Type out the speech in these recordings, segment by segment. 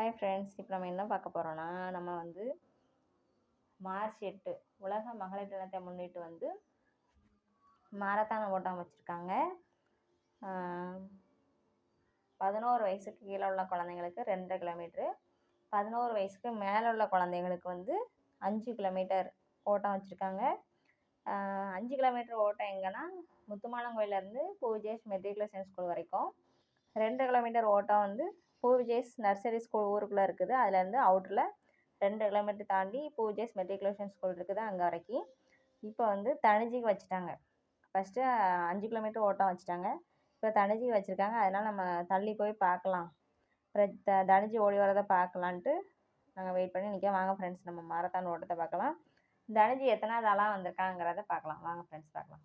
Hi friends இப்போ நம்ம என்ன பார்க்க போகிறோன்னா நம்ம வந்து மார்ச் எட்டு உலக மகளிர் தினத்தை முன்னிட்டு வந்து மாரத்தான் ஓட்டம் வச்சுருக்காங்க. பதினோரு வயசுக்கு கீழே உள்ள குழந்தைங்களுக்கு ரெண்டரை கிலோமீட்ரு பதினோரு வயசுக்கு மேலே உள்ள குழந்தைங்களுக்கு வந்து அஞ்சு கிலோமீட்டர் ஓட்டம் வச்சுருக்காங்க. அஞ்சு கிலோமீட்டர் ஓட்டம் எங்கன்னா முத்துமானங்கோயிலேருந்து பூஜேஷ் மெட்ரிகுலேஷன் ஸ்கூல் வரைக்கும் ரெண்டு கிலோமீட்டர் ஓட்டம் வந்து பூஜேஸ் நர்சரி ஸ்கூல் ஊருக்குள்ளே இருக்குது. அதுலேருந்து அவுட்டரில் ரெண்டு கிலோமீட்டர் தாண்டி பூஜேஸ் மெட்ரிகுலேஷன் ஸ்கூல் இருக்குது அங்கே வரைக்கும். இப்போ வந்து தனிஜிக்கு வச்சுட்டாங்க. ஃபஸ்ட்டு அஞ்சு கிலோமீட்டர் ஓட்டம் வச்சுட்டாங்க. இப்போ தனிஜி வச்சுருக்காங்க. அதனால் நம்ம தள்ளி போய் பார்க்கலாம். அப்புறம் த தனிஜி ஓடி வரதை பார்க்கலான்ட்டு நாங்கள் வெயிட் பண்ணி நிற்க வாங்க ஃப்ரெண்ட்ஸ் நம்ம மாரத்தான் ஓட்டத்தை பார்க்கலாம். தனிஜி எத்தனாவது ஆளாக வந்திருக்காங்கிறத பார்க்கலாம். வாங்க ஃப்ரெண்ட்ஸ் பார்க்கலாம்.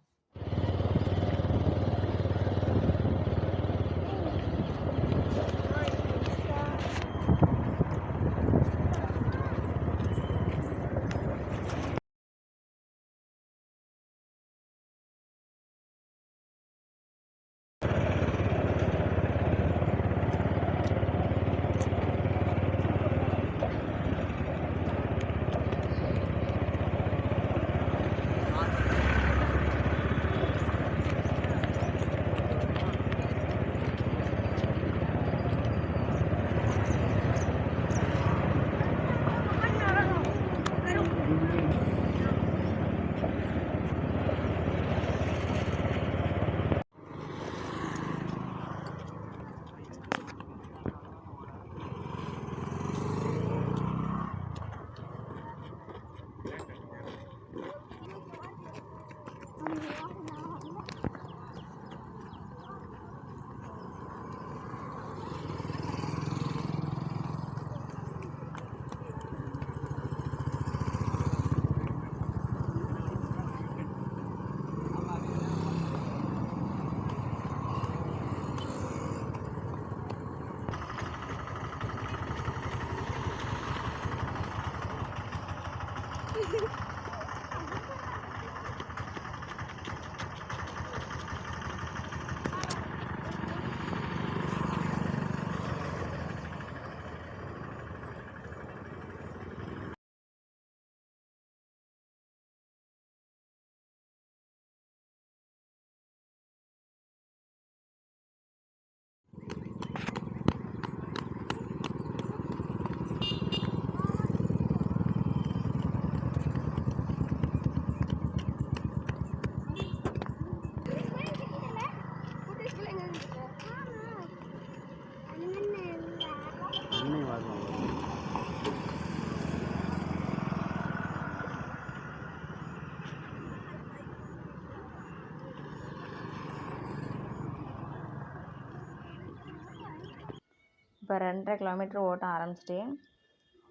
ரெண்டரை கிலோமீட்டர் ஓட்ட ஆரம்பிச்சிட்டு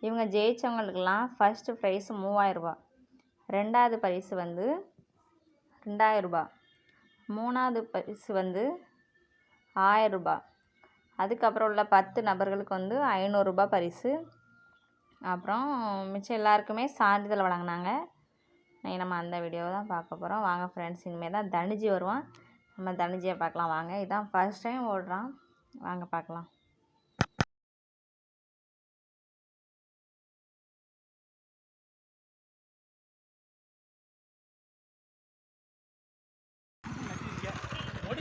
இவங்க ஜெயித்தவங்களுக்கெல்லாம் ஃபஸ்ட்டு ப்ரைஸு மூவாயிரரூபா. ரெண்டாவது பரிசு வந்து ரெண்டாயிரரூபா. மூணாவது பரிசு வந்து ஆயரரூபா. அதுக்கப்புறம் உள்ள பத்து நபர்களுக்கு வந்து ஐநூறுரூபா பரிசு அப்புறம் மிச்சம் எல்லாருக்குமே சான்றிதழ் வழங்கினாங்க. நம்ம அந்த வீடியோவை தான் பார்க்க போகிறோம் வாங்க ஃப்ரெண்ட்ஸ் இனிமேல் தான் தனிஜி வருவான். நம்ம தனிஜியை பார்க்கலாம். வாங்க இதான் ஃபர்ஸ்ட் டைம் ஓடுறான். வாங்க பார்க்கலாம்.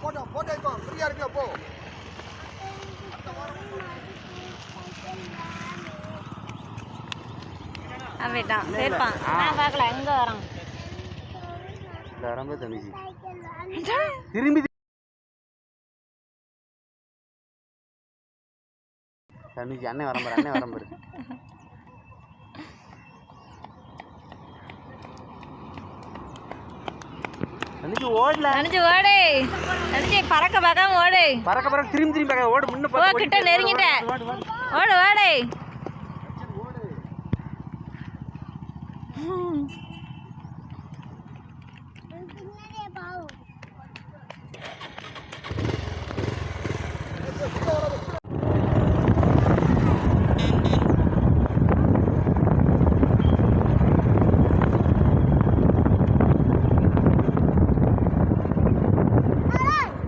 போட்டோ போட்டோ இப்போ ஃப்ரீயா இருக்குல்ல போ போயிட்டான் சரிப்பான் நான் பார்க்கல எங்கே வரான்? திரும்பி தங்கச்சி அண்ணன் வரம்பாரு அண்ணன் வரம்பாரு தனுஜி ஓடல. தனிச்சு ஓடு. தனிச்சு பறக்க பார்க்காம ஓடு. பறக்க பறக்க திரும்பி திரும்பி பார்க்க ஓடு முன்ன ஓ பார்த்து கிட்ட நெருங்கிட்ட. ஓடு, ஓடு, ஓடு. ஓடு ஓடு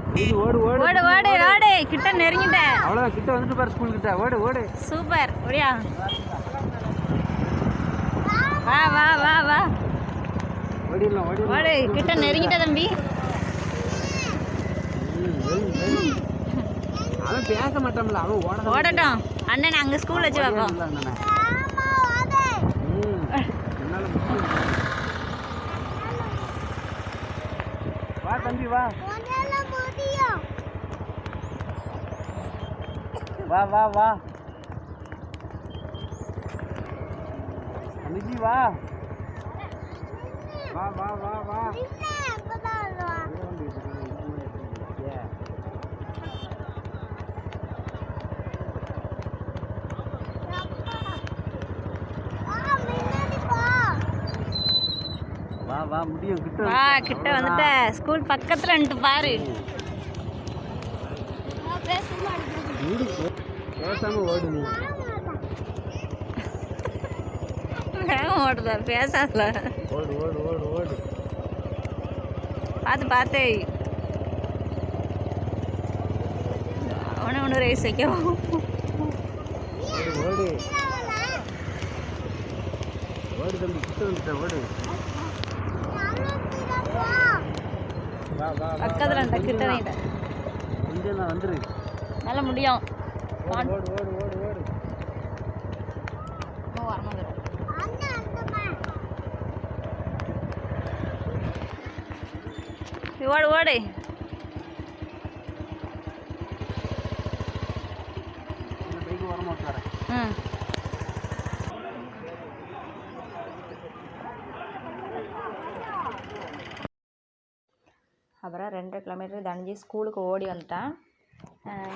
தனுஜி ஓடு ஓடு ஓடு ஓடு ஓடு கிட்ட நெருங்கிட்ட அவ்வளோதான் கிட்ட வந்துட்டு பாரு ஸ்கூல் கிட்ட. ஓடு ஓடு. சூப்பர் ஒடியா வா வா வா வா. ஓடிடலாம் ஓடிடலாம். ஓடு கிட்ட நெருங்கிட்ட தம்பி. அவன் பேச மாட்டான்ல அவன் ஓட ஓடட்டும். அண்ணன் அங்கே ஸ்கூல் வச்சு பார்ப்போம். வா தம்பி வா. வா வா வா. தம்பிஜி வா. வா வா வா வா. வா வா முடியும். கிட்ட வா வந்துட்ட. கிட்ட வந்துட்ட. ஸ்கூல் பக்கத்துல வந்துட்டு பாரு. பேசாம ஓடு நீ. வேகம் ஓடுதா பேசாதல ஓடு ஓடு ஓடு ஓடு. பார்த்து பார்த்து. அவனை ஒன்று ரேஸ் வைக்கவும் ஓடு ஓடு. தம்பி கிட்ட வந்துட்ட ஓடு. பக்கத்துல கிட்ட வந்துரு. நல்ல முடியும். ஓடு ஓடு ம். அப்புறம் ரெண்டரை கிலோமீட்டர் தணிஞ்சு ஸ்கூலுக்கு ஓடி வந்துட்டேன்.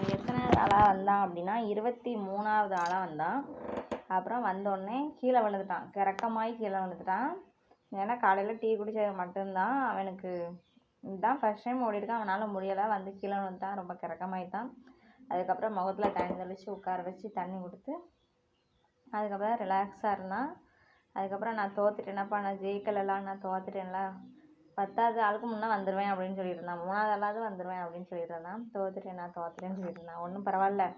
எத்தனை ஆளாக வந்தான் அப்படின்னா இருபத்தி மூணாவது ஆளாக வந்தான். அப்புறம் வந்தோடனே கீழே விழுந்துட்டான். கிறக்கமாயி கீழே விழுந்துட்டான். ஏன்னா காலையில் டீ குடிச்சது மட்டும்தான். அவனுக்கு இதுதான் ஃபஸ்ட் டைம் ஓடிருக்கான் அவனால் முடியலை. வந்து கீழே விழுந்துட்டான். ரொம்ப கிறக்கமாயிட்டான். அதுக்கப்புறம் முகத்தில் தண்ணி தெளித்து உட்கார வச்சு தண்ணி கொடுத்து அதுக்கப்புறம் ரிலாக்ஸாக இருந்தான். அதுக்கப்புறம் நான் தோத்துட்டேனப்பா நான் ஜெயிக்கலலாம் நான் தோத்துட்டேன்ல. பத்தாவது ஆளுக்கு முன்னே வந்துடுவேன் அப்படின்னு சொல்லியிருந்தான். மூணாவது ஆளாவது வந்துடுவேன் அப்படின்னு சொல்லியிருந்தான். தோத்துட்டேன் நான் தோத்துட்டேன்னு சொல்லியிருந்தான். ஒன்றும் பரவாயில்ல.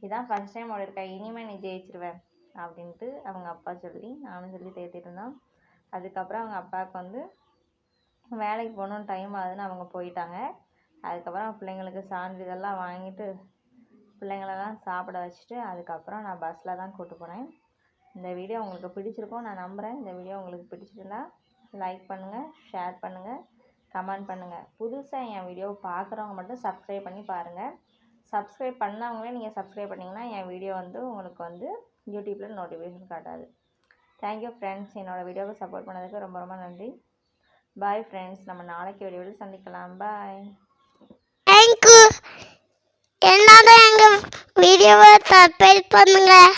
இதான் ஃபஸ்ட் டைம் ஓடிருக்கா இனிமேல் நீ ஜெயிச்சிருவேன் அப்படின்ட்டு அவங்க அப்பா சொல்லி நானும் சொல்லி தேத்திட்டு அதுக்கப்புறம் அவங்க அப்பாவுக்கு வந்து வேலைக்கு போகணுன்னு டைம் ஆகுதுன்னு அவங்க போயிட்டாங்க. அதுக்கப்புறம் பிள்ளைங்களுக்கு சான்றிதழ்லாம் வாங்கிட்டு பிள்ளைங்களெல்லாம் சாப்பிட வச்சுட்டு அதுக்கப்புறம் நான் பஸ்ஸில் தான் கூப்பிட்டு போனேன். இந்த வீடியோ உங்களுக்கு பிடிச்சிருக்கும் நான் நம்புகிறேன் இந்த வீடியோ உங்களுக்கு பிடிச்சிருந்தா லைக் பண்ணுங்கள் ஷேர் பண்ணுங்கள் கமெண்ட் பண்ணுங்கள் புதுசாக என் வீடியோ பார்க்குறவங்க மட்டும் சப்ஸ்கிரைப் பண்ணி பாருங்கள் சப்ஸ்கிரைப் பண்ணவங்களே நீங்கள் சப்ஸ்கிரைப் பண்ணிங்கன்னா என் வீடியோ வந்து உங்களுக்கு வந்து யூடியூப்பில் நோட்டிஃபிகேஷன் காட்டாது. தேங்க்யூ ஃப்ரெண்ட்ஸ் என்னோடய வீடியோவுக்கு சப்போர்ட் பண்ணதுக்கு ரொம்ப ரொம்ப நன்றி. பாய் ஃப்ரெண்ட்ஸ் நம்ம நாளைக்கு வீடியோவில் சந்திக்கலாம். பாய் தேங்க்யூ எல்லாரும் எங்கள் வீடியோவை சப்ஸ்கிரைப் பண்ணுங்கள்